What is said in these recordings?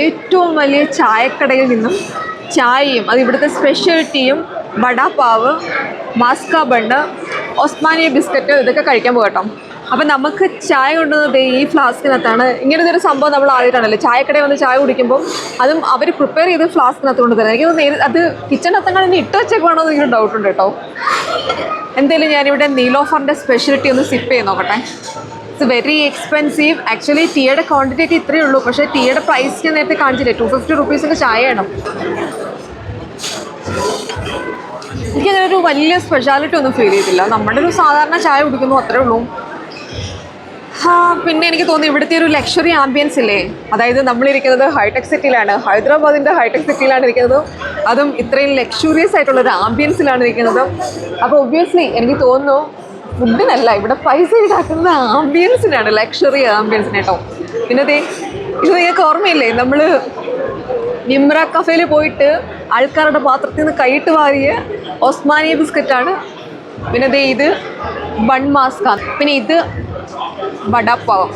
ഏറ്റവും വലിയ ചായക്കടയിൽ നിന്നും ചായയും അത് ഇവിടുത്തെ സ്പെഷ്യൽ ടീയും വടാപ്പാവ് മാസ്ക ബണ്ട് ഒസ്മാനിയ ബിസ്ക്കറ്റ് ഇതൊക്കെ കഴിക്കാൻ പോകട്ടോ അപ്പം നമുക്ക് ചായ കൊണ്ടുവന്നത് ഈ ഫ്ലാസ്കിനകത്താണ്. ഇങ്ങനത്തെ ഒരു സംഭവം നമ്മൾ ആദ്യമായിട്ടാണല്ലോ. ചായക്കടയിൽ വന്ന് ചായ കുടിക്കുമ്പോൾ അതും അവർ പ്രിപ്പയർ ചെയ്ത് ഫ്ലാസ്കിനകത്ത് കൊണ്ട് എനിക്ക് തോന്നുന്നു അത് കിച്ചണിനകത്തങ്ങനെ ഇനി ഇട്ട് വെച്ചേക്കുവാണോ എന്ന് എനിക്ക് ഡൗട്ട് ഉണ്ട് കേട്ടോ. എന്തായാലും ഞാനിവിടെ നീലോഫറിന്റെ സ്പെഷ്യലിറ്റി ഒന്ന് സിപ്പ് ചെയ്ത് നോക്കട്ടെ. ഇറ്റ്സ് വെരി എക്സ്പെൻസീവ് ആക്ച്വലി ടീയുടെ ക്വാണ്ടിറ്റി ഒക്കെ ഇത്രയേ ഉള്ളൂ. പക്ഷേ ടീയുടെ പ്രൈസ് നേരത്തെ കാണിച്ചില്ലേ? ടു ഫിഫ്റ്റി റുപ്പീസിന്റെ ചായയാണ് എനിക്കങ്ങനെ ഒരു വലിയ സ്പെഷ്യാലിറ്റി ഒന്നും ഫീൽ ചെയ്തില്ല നമ്മുടെ ഒരു സാധാരണ ചായ കുടിക്കുന്നു അത്രേ ഉള്ളൂ. പിന്നെ എനിക്ക് തോന്നുന്നു ഇവിടുത്തെ ഒരു ലക്ഷറി ആംബിയൻസ് ഇല്ലേ? അതായത് നമ്മളിരിക്കുന്നത് ഹൈടെക് സിറ്റിയിലാണ് ഹൈദരാബാദിന്റെ ഹൈടെക് സിറ്റിയിലാണ് ഇരിക്കുന്നത്. അതും ഇത്രയും ലക്ഷൂറിയസ് ആയിട്ടുള്ള ഒരു ആംബിയൻസിലാണ് ഇരിക്കുന്നത്. അപ്പോൾ ഒബ്വിയസ്ലി എനിക്ക് തോന്നുന്നു ഫുഡിനല്ല ഇവിടെ പൈസ ഈടാക്കുന്നത് ആംബിയൻസിനാണ് ലക്ഷറി ആംബിയൻസിന് കേട്ടോ. പിന്നെ ദേ ഇത് നിങ്ങൾക്ക് ഓർമ്മയില്ലേ നമ്മൾ നിമ്ര കഫേയിൽ പോയിട്ട് ആൾക്കാരുടെ പാത്രത്തിൽ നിന്ന് കൈയിട്ട് വാരിയ ഒസ്മാനിയ ബിസ്ക്കറ്റാണ്. പിന്നെ ദേ ഇത് ബൺ മാസ്ക പിന്നെ ഇത് വടാപ്പാവ്.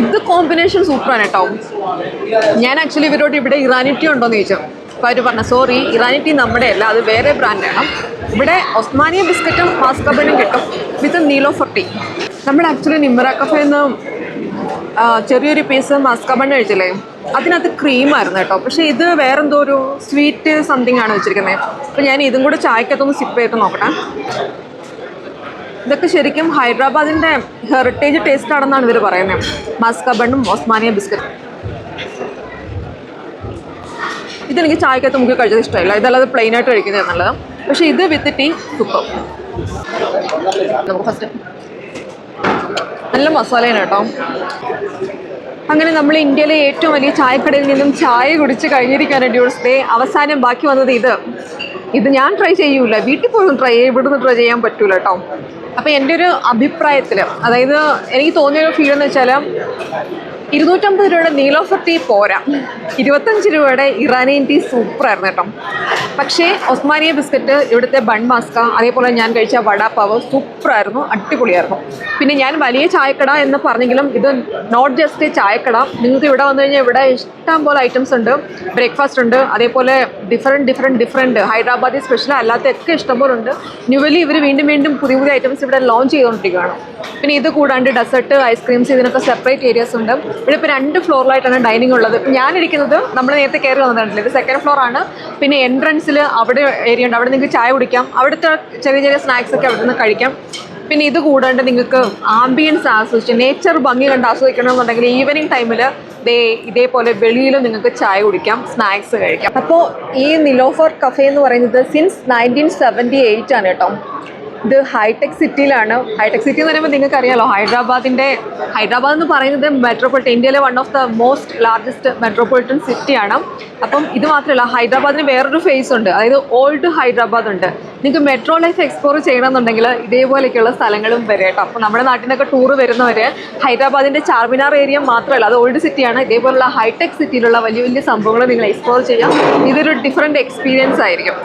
ഇത് കോമ്പിനേഷൻ സൂപ്പറാണ് കേട്ടോ. ഞാൻ ആക്ച്വലി ഇവരോട് ഇവിടെ ഇറാനി ടീ ഉണ്ടോയെന്ന് ചോദിച്ചു. അപ്പോൾ അവർ പറഞ്ഞു സോറി ഇറാനി ടീ നമ്മുടെ അല്ല അത് വേറെ ബ്രാൻഡാണ് ഇവിടെ ഒസ്മാനിയ ബിസ്ക്കറ്റും മാസ്കബനും കിട്ടും വിത്ത് നീലോ ടീ നമ്മൾ ആക്ച്വലി നിമ്മറ കഫേന്ന് ചെറിയൊരു പീസ് മാസ്കബൺ കഴിച്ചില്ലേ? അതിനകത്ത് ക്രീമായിരുന്നു കേട്ടോ. പക്ഷേ ഇത് വേറെന്തോ ഒരു സ്വീറ്റ് സംതിങ് ആണ് വെച്ചിരിക്കുന്നത്. അപ്പോൾ ഞാൻ ഇതും കൂടെ ചായക്കകത്തൊന്ന് സിപ്പ് ചെയ്ത് നോക്കട്ടെ. ഇതൊക്കെ ശരിക്കും ഹൈദരാബാദിന്റെ ഹെറിറ്റേജ് ടേസ്റ്റ് ആണെന്നാണ് ഇവർ പറയുന്നത്. മസ്കബണ്ണും ഓസ്മാനിയ ബിസ്ക്കറ്റ് ഇതെനിക്ക് ചായക്കകത്ത് മുക്കി കഴിച്ചത് ഇഷ്ടമില്ല. ഇതല്ലാതെ പ്ലെയിൻ ആയിട്ട് കഴിക്കുന്നത് എന്നുള്ളത് പക്ഷേ ഇത് വിത്ത് ടീ സൂപ്പർ നല്ല മസാലയാണ് കേട്ടോ. അങ്ങനെ നമ്മൾ ഇന്ത്യയിലെ ഏറ്റവും വലിയ ചായക്കടയിൽ നിന്നും ചായ കുടിച്ച് കഴിഞ്ഞിരിക്കാൻ ഡ്യൂൾസ് ഡേ അവസാനം ബാക്കി വന്നത് ഇത്. ഇത് ഞാൻ ട്രൈ ചെയ്യൂല. വീട്ടിൽ പോയി ട്രൈ ഇവിടുന്ന് ട്രൈ ചെയ്യാൻ പറ്റൂല കേട്ടോ അപ്പോൾ എന്റെ ഒരു അഭിപ്രായത്തിൽ അതായത് എനിക്ക് തോന്നിയൊരു ഫീൽ എന്ന് വെച്ചാൽ ഇരുന്നൂറ്റമ്പത് രൂപയുടെ നീലോഫർ പോരാ. ഇരുപത്തഞ്ച് രൂപയുടെ ഇറാനിയൻ ടീ സൂപ്പറായിരുന്നു കേട്ടോ. പക്ഷേ ഒസ്മാനിയ ബിസ്ക്കറ്റ് ഇവിടുത്തെ ബൺ മാസ്ക അതേപോലെ ഞാൻ കഴിച്ച വടാപ്പാവ് സൂപ്പറായിരുന്നു അടിപൊളിയായിരുന്നു. പിന്നെ ഞാൻ വലിയ ചായക്കട എന്ന് പറഞ്ഞെങ്കിലും ഇത് നോട്ട് ജസ്റ്റ് ചായക്കട. നിങ്ങൾക്ക് ഇവിടെ വന്നു കഴിഞ്ഞാൽ ഇവിടെ ഇഷ്ടം പോലെ ഐറ്റംസ് ഉണ്ട്. ബ്രേക്ക്ഫാസ്റ്റ് ഉണ്ട്. അതേപോലെ different different different Hyderabadi special അല്ലാത്തൊക്കെ ഇഷ്ടംപോലെ ഉണ്ട് ന്യൂവലി ഇവർ വീണ്ടും വീണ്ടും പുതിയ പുതിയ ഐറ്റംസ് ഇവിടെ ലോഞ്ച് ചെയ്തുകൊണ്ടിരിക്കുകയാണ്. പിന്നെ ഇത് കൂടാണ്ട് ഡെസേർട്ട് ഐസ്ക്രീംസ് ഇതിനൊക്കെ സെപ്പറേറ്റ് ഏരിയസ് ഉണ്ട്. ഇവിടെ ഇപ്പോൾ രണ്ട് ഫ്ലോറിലായിട്ടാണ് ഡൈനിങ് ഉള്ളത്. ഞാനിരിക്കുന്നത് നമ്മൾ നേരത്തെ കയറി വന്നിട്ടുണ്ടല്ലോ ഇത് സെക്കൻഡ് ഫ്ലോർ ആണ്. പിന്നെ എൻട്രൻസിൽ അവിടെ ഏരിയ ഉണ്ട്. അവിടെ നിങ്ങൾക്ക് ചായ കുടിക്കാം. അവിടുത്തെ ചെറിയ ചെറിയ സ്നാക്സ് ഒക്കെ അവിടെ നിന്ന് കഴിക്കാം. പിന്നെ ഇത് കൂടാണ്ട് നിങ്ങൾക്ക് ആംബിയൻസ് ആസ്വദിച്ച് നേച്ചർ ഭംഗി കണ്ട് ആസ്വദിക്കണമെന്നുണ്ടെങ്കിൽ ഈവനിങ് ടൈമിൽ ദേ ഇതേപോലെ വെളിയിലും നിങ്ങൾക്ക് ചായ കുടിക്കാം സ്നാക്സ് കഴിക്കാം. അപ്പോൾ ഈ നിലോഫർ കഫേ എന്ന് പറയുന്നത് സിൻസ് നയന്റീൻ സെവന്റി എയ്റ്റ് ആണ് കേട്ടോ. ഇത് ഹൈടെക് സിറ്റിയിലാണ്. ഹൈടെക് സിറ്റി എന്ന് പറയുമ്പോൾ നിങ്ങൾക്ക് അറിയാലോ ഹൈദരാബാദിന്റെ ഹൈദരാബാദ് എന്ന് പറയുന്നത് മെട്രോപൊളിറ്റൻ ഇന്ത്യയിലെ one of the most largest metropolitan സിറ്റിയാണ് അപ്പം ഇത് മാത്രമല്ല ഹൈദരാബാദിന് വേറൊരു ഫേസ് ഉണ്ട്. അതായത് ഓൾഡ് ഹൈദരാബാദ് ഉണ്ട്. നിങ്ങൾക്ക് മെട്രോ ലൈഫ് എക്സ്പ്ലോർ ചെയ്യണമെന്നുണ്ടെങ്കിൽ ഇതേപോലെയൊക്കെയുള്ള സ്ഥലങ്ങളും വരെ കേട്ടോ. അപ്പോൾ നമ്മുടെ നാട്ടിൽ നിന്നൊക്കെ ടൂർ വരുന്നവർ ഹൈദരാബാദിന്റെ ചാർമിനാർ ഏരിയ മാത്രമല്ല അത് ഓൾഡ് സിറ്റിയാണ് ഇതേപോലുള്ള ഹൈടെക് സിറ്റിയിലുള്ള വലിയ വലിയ സംഭവങ്ങൾ നിങ്ങൾ എക്സ്പ്ലോർ ചെയ്യാം. ഇതൊരു ഡിഫറെന്റ് എക്സ്പീരിയൻസ് ആയിരിക്കും.